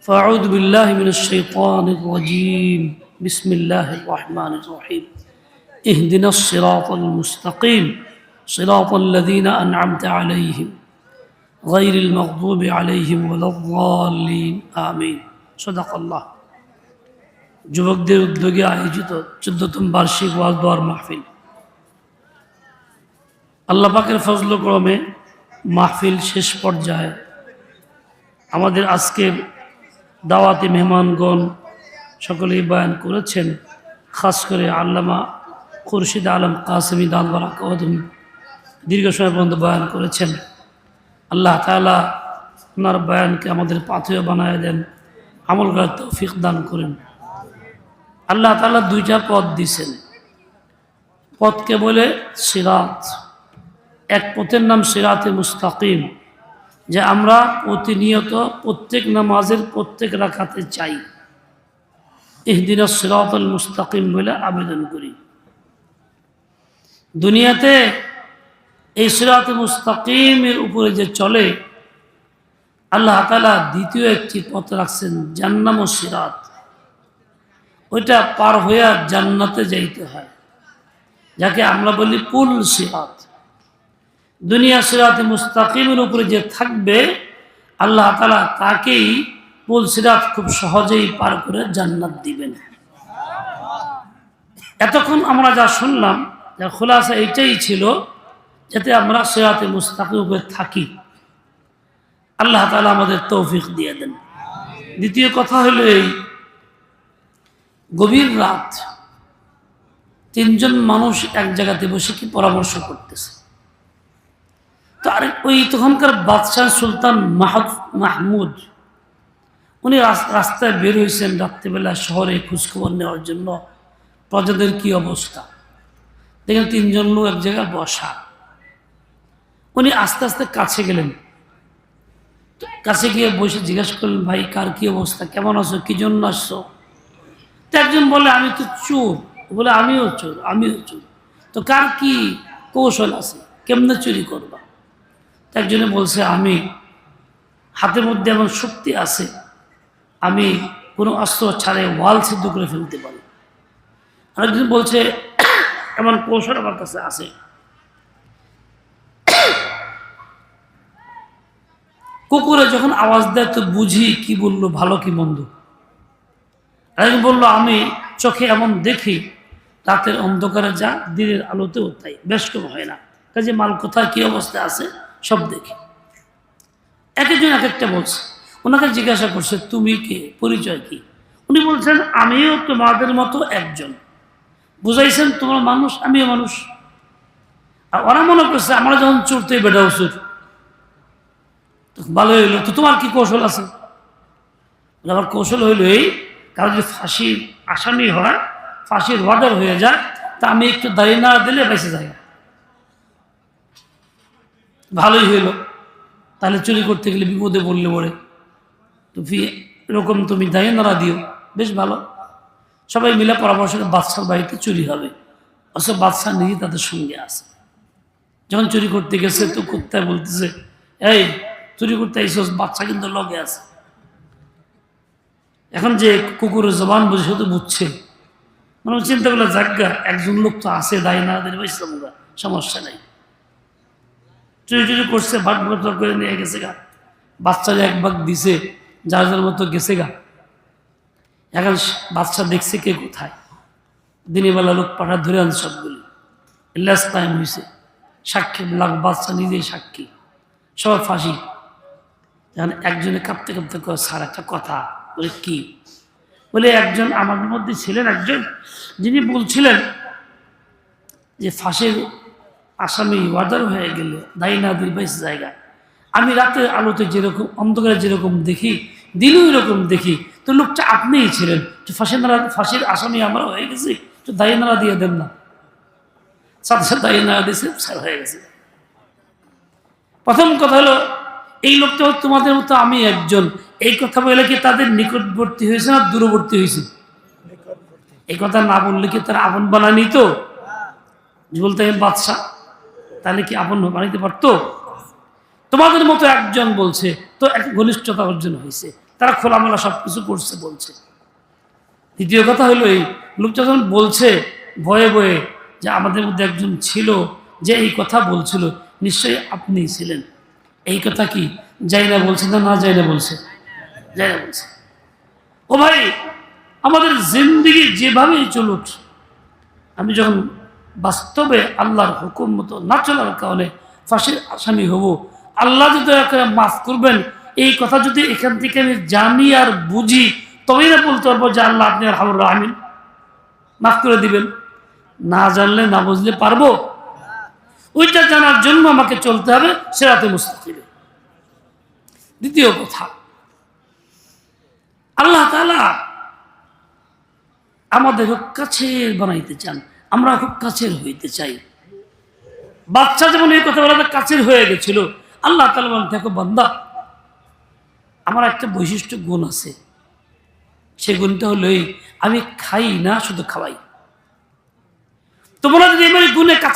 فأعوذ بالله من الشيطان الرجيم بسم الله الرحمن الرحيم اهدنا الصراط المستقيم صراط الذين أنعمت عليهم غير المغضوب عليهم ولا الضالين آمين صدق الله যুবকদের উদ্যোগে আয়োজিত চোদ্দতম বার্ষিক ওয়াজ দোয়ার মাহফিল আল্লাহ পাকের ফজল ক্রমে মাহফিল শেষ পর্যায়ে আমাদের আজকের দাওয়াতি মেহমানগণ সকলেই বয়ান করেছেন, খাস করে আল্লামা খুরশিদ আলম কাসমি দানবরা কদম দীর্ঘ সময় পর্যন্ত বয়ান করেছেন। আল্লাহ তালা ওনার বয়ানকে আমাদের পাথেয় বানায় দেন, আমল করার তৌফিক দান করেন। আল্লাহ তালা দুইটা পথ দিছেন। পথকে বলে সিরাত। এক পথের নাম সিরাতে মুস্তাকিম। যে আমরা প্রতিনিয়ত প্রত্যেক নামাজের প্রত্যেক রাখাতে চাই। ইহদিন সিরাতুল মুস্তাকিম বলে আবেদন করি। দুনিয়াতে এই সিরাত মুস্তাকিমের উপরে যে চলে, আল্লাহ তালা দ্বিতীয় একটি পথ রাখছেন জান্নাম ও সিরাত। ওইটা পার হইয়া জান্নাতে যাইতে হয়, যাকে আমরা বলি পুল সিরাত। দুনিয়া সিরাতে মুস্তাকিমের উপরে যে থাকবে, আল্লাহ তালা তাকেই পুল সিরাত খুব সহজেই পার করে জান্নাত দিবেন। এতক্ষণ আমরা যা শুনলাম যার খোলাসা এইটাই ছিল যাতে আমরা সিরাতে মুস্তাকিম উপরে থাকি। আল্লাহ তালা আমাদের তৌফিক দিয়ে দেন। দ্বিতীয় কথা হলো এই, গভীর রাত তিনজন মানুষ এক জায়গাতে বসে কি পরামর্শ করতেছে? তো আর ওই তখনকার বাদশাহ সুলতান মাহমুদ উনি রাস্তায় বের হয়েছেন রাত্রিবেলা শহরে খোঁজখবর নেওয়ার জন্য। প্রজাদের কি অবস্থা? দেখেন তিনজন লোক এক জায়গায় বসা। উনি আস্তে আস্তে কাছে গেলেন। কাছে গিয়ে বসে জিজ্ঞাসা করলেন, ভাই, কার কি অবস্থা? কেমন আছো? কি জন্য আসছো? তো একজন বলে, আমি তো চোর। বলে, আমিও চোর আমিও চোর। তো কার কি কৌশল আছে? কেমনে চুরি করবা? একজনে বলছে, আমি হাতের মধ্যে এমন শক্তি আছে, আমি কোনো অস্ত্র ছাড়ে ওয়াল সিদ্ধ করে ফেলতে পারি। আরেকজন বলছে, এমন কৌশল আমার কাছে আছে। কুকুরে যখন আওয়াজ দেয়, তো বুঝি কি বলল, ভালো কি মন্দ? আরেকজন বলল, আমি চোখে এমন দেখি, রাতের অন্ধকারে যা, দিনের আলোতেও তাই কম হয় না। কাজে মাল কোথায়, কী অবস্থায় আছে? সব দেখি। এক একজন এক একটা বলছে। ওনাকে জিজ্ঞাসা করছে, তুমি কে? পরিচয় কি? উনি বলছেন, আমিও তোমাদের মতো একজন। বুঝাইছেন, তোমরা মানুষ, আমিও মানুষ। আর ওরা মনে করছে, আমরা যখন চড়তে বেটা ওষুধ ভালো হইল। তো তোমার কি কৌশল আছে? আমার কৌশল হইল এই, কারণ যদি ফাঁসির আসামি হয়, ফাঁসির অর্ডার হয়ে যায়, তা আমি একটু দাঁড়িয়ে না দিলে বেঁচে যাই ভালোই হইল তাহলে চুরি করতে গেলে বিপদে পড়লে পড়ে তো ফি, এরকম তুমি দাঁড়িয়ে নাড়া দিও। বেশ ভালো। সবাই মিলে পরামর্শ বাদশার বাড়িতে চুরি হবে। অথচ বাদশাহ নিজে তাদের সঙ্গে আছে। যখন চুরি করতে গেছে, তো করতে বলতেছে, এই, চুরি করতে এইসব বাচ্চা কিন্তু লগে আছে। এখন যে কুকুরের জবান বুঝে সে তো বুঝছে। মানে চিন্তা করলে জাগা একজন লোক তো আছে দায় না আমরা সমস্যা নেই। চুরি চুরি করছে, ভাগ ভাগ করে নিয়ে গেছে গা। বাচ্চারা এক ভাগ দিছে, যার যার মতো গেছে গা। এখন বাচ্চা দেখছে কে কোথায়? দিনের বেলা লোক পাঠা ধরে আনছে সবগুলি। লেস টাইম হয়েছে সাক্ষী লাখ বাচ্চা নিজেই সাক্ষী। সবার ফাঁসি। যখন একজনে কাঁপতে কাঁপতে স্যার, একটা কথা। বলে, কি? বলে, একজন আমাদের মধ্যে ছিলেন একজন, যিনি বলছিলেন যে ফাঁসির আসামি ওয়ার্ডার হয়ে গেলে দায়ী না বেশ জায়গা। আমি রাতে আলোতে যেরকম, অন্ধকারে যেরকম দেখি, দিলেও এরকম দেখি, তো লোকটা আপনিই ছিলেন। তো ফাঁসি নাড়া ফাঁসির আসামি আমরা হয়ে গেছি, তো দায়ী নাড়া দিয়ে দেন না। সাথে সাথে দায়ী নাড়া দিয়েছে, স্যার হয়ে গেছে। প্রথম কথা হলো, এই লোকটা তোমাদের মতো আমি একজন। এই কথা বলে কি তাদের নিকটবর্তী হয়েছে না দূরবর্তী হয়েছে? এই কথা না বললে কি তারা আপন বানানি তো? বলতে বাদশাহ। তাহলে কি আপন বানাইতে পারতো? তোমাদের মতো একজন বলছে, তো এক ঘনিষ্ঠতা অর্জন হয়েছে। তারা খোলামেলা সব কিছু করছে, বলছে। দ্বিতীয় কথা হলো এই লোক যখন বলছে ভয়ে ভয়ে যে আমাদের মধ্যে একজন ছিল যে এই কথা বলছিল, নিশ্চয়ই আপনি ছিলেন। এই কথা কি যাই না বলছে না না যাই না বলছে? যাই না বলছে। ও ভাই, আমাদের জিন্দিগি যেভাবেই চলুক, আমি যখন বাস্তবে আল্লাহর হুকুম মতো না চলার কারণে ফাঁসির আসামি হব। আল্লাহ যদি করে মাফ করবেন, এই কথা যদি এখান থেকে আমি জানি আর বুঝি, তবেই না বলতে পারব যে আল্লাহ আপনি আর হাবুর রাহমিন। মাফ করে দিবেন। না জানলে, না বুঝলে পারব। ওইটা জানার জন্য আমাকে চলতে হবে সেরাতে মুস্তাকিবে দ্বিতীয় কথা, আল্লাহ তালা আমাদের কাছে বানাইতে চান। আমরা খুব কাছের হইতে চাই। বাচ্চা যেমন এই কথা বলাতে কাছের হয়ে গেছিল, আল্লাহ তালা বলেন, দেখো বান্দা, আমার একটা বৈশিষ্ট্য গুণ আছে। সে গুণটা হলোই আমি খাই না, শুধু খাওয়াই। তোমরা যদি এবার গুণে কাছে